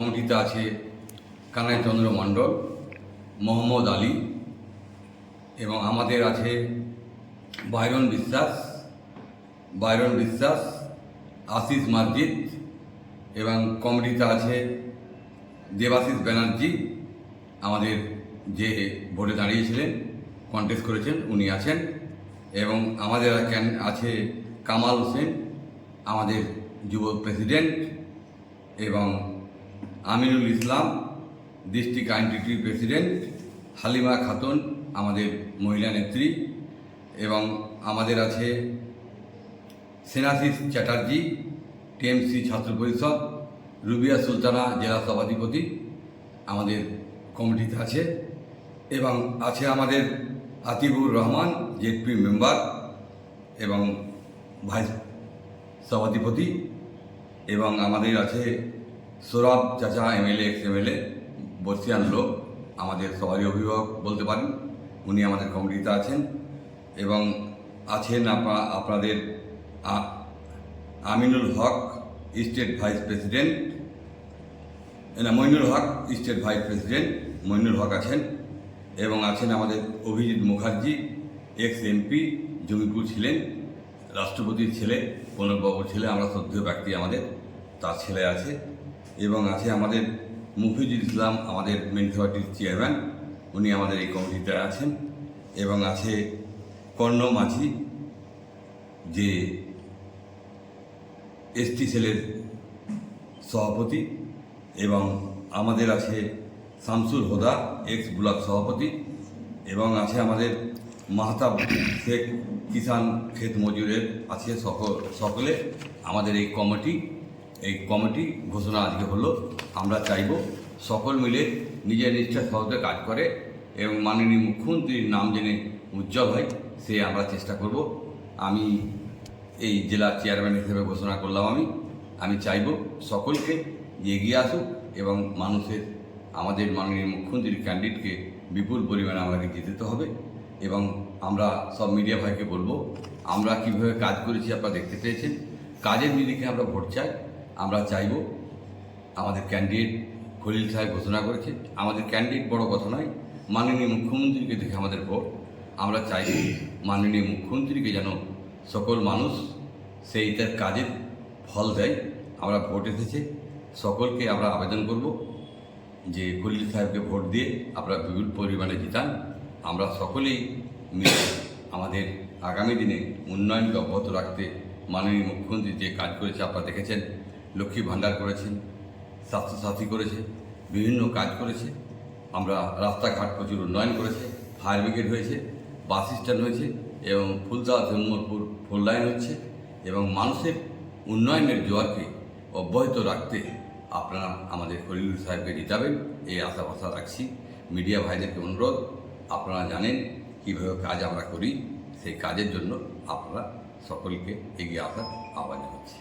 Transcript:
কমিটিতে আছে কানাই চন্দ্র মণ্ডল, মোহাম্মদ আলী এবং আমাদের আছে বাইরন বিশ্বাস বাইরন বিশ্বাস, আশিস মার্জিত এবং কমিটিতে আছে দেবাশিস ব্যানার্জি। আমাদের যে ভোটে দাঁড়িয়েছিলেন কন্টেস্ট করেছেন, উনি আছেন এবং আমাদের আছে কামাল হোসেন, আমাদের যুব প্রেসিডেন্ট এবং আমিনুল ইসলাম, ডিস্ট্রিক্ট আইনটিটি প্রেসিডেন্ট, হালিমা খাতুন, আমাদের মহিলা নেত্রী এবং আমাদের আছে সেনাশিস চ্যাটার্জি, টিএমসি ছাত্র পরিষদ, রুবিয়া সুলতানা জেলা সভাধিপতি আমাদের কমিটিতে আছে এবং আছে আমাদের আতিবুর রহমান, জেডপি মেম্বার এবং ভাইস সভাধিপতি এবং আমাদের আছে সৌরভ, চাচা, এমএলএ এক্স এমএলএ বর্ষিয়ান লোক, আমাদের সবারই অভিভাবক বলতে পারেন, উনি আমাদের কমিটিতে আছেন এবং আছেন আপনা, আপনাদের Aminul Haque, state vice president, না, Mainul Haque, state vice president, Mainul Haque আছেন এবং আছেন আমাদের অভিজিৎ মুখার্জি এক্স এমপি জমিপুর ছিলেন, রাষ্ট্রপতির ছেলে, প্রণববাবুর ছেলে, আমরা শ্রদ্ধেয় ব্যক্তি আমাদের, তার ছেলে আছে। এবং আছে আমাদের মুফিজুল ইসলাম, আমাদের মিউনিসিপালিটির চেয়ারম্যান। উনি আমাদের এই কমিটিতে আছেন। এবং আছে কর্ণ মাঝি, যে এসটি সেলের সভাপতি। এবং আমাদের আছে শামসুল হোদা, এক্স ব্লক সভাপতি। এবং আছে আমাদের মাহতাব শেখ কিষান ক্ষেত মজুরের, আছে সকল সকলে আমাদের এই কমিটি। এই কমিটি ঘোষণা আজকে হলো। আমরা চাইব সকল মিলে নিজের নিষ্ঠার সহজে কাজ করে এবং মাননীয় মুখ্যমন্ত্রীর নাম জেনে উজ্জ্বল হয়, সে আমরা চেষ্টা করব। আমি এই জেলা চেয়ারম্যান হিসেবে ঘোষণা করলাম আমি। আমি চাইব সকলকে এগিয়ে আসুক এবং মানুষের, আমাদের মাননীয় মুখ্যমন্ত্রীর ক্যান্ডিডেটকে বিপুল পরিমাণে আমাকে জিতাতে হবে এবং আমরা সব মিডিয়া ভাইকে বলব, আমরা কীভাবে কাজ করেছি আপনারা দেখতে পেয়েছেন। কাজের নিরিখে আমরা ভোট চাই। আমরা চাইব আমাদের ক্যান্ডিডেট খলিল সাহেব ঘোষণা করেছে। আমাদের ক্যান্ডিডেট বড় কথা নয়, মাননীয় মুখ্যমন্ত্রীকে দেখে আমাদের ভোট। আমরা চাইব মাননীয় মুখ্যমন্ত্রীকে যেন সকল মানুষ সেই তার কাজের ফল দেয়। আমরা ভোট এসেছে, সকলকে আমরা আবেদন করব যে খলিল সাহেবকে ভোট দিয়ে আপনারা বিপুল পরিমাণে জিতান। আমরা সকলেই মিলে আমাদের আগামী দিনে উন্নয়নকে অব্যাহত রাখতে মাননীয় মুখ্যমন্ত্রী যে কাজ করেছে আপনারা দেখেছেন। লক্ষ্মী ভাণ্ডার করেছেন, স্বাস্থ্যসাথী করেছে, বিভিন্ন কাজ করেছে। আমরা রাস্তাঘাট প্রচুর উন্নয়ন করেছে, ফায়ার ব্রিগেড হয়েছে, বাস স্ট্যান্ড হয়েছে এবং ফুলদা ধর্মপুর ফোর লাইন হচ্ছে এবং মানুষের উন্নয়নের জোয়ারকে অব্যাহত রাখতে আপনারা আমাদের খলিলুর সাহেবকে জিতাবেন, এই আশা ভাষা রাখছি। মিডিয়া ভাইদেরকে অনুরোধ, আপনারা জানেন কীভাবে কাজ আমরা করি, সেই কাজের জন্য আপনারা সকলকে এগিয়ে আসার আহ্বান জানাচ্ছি।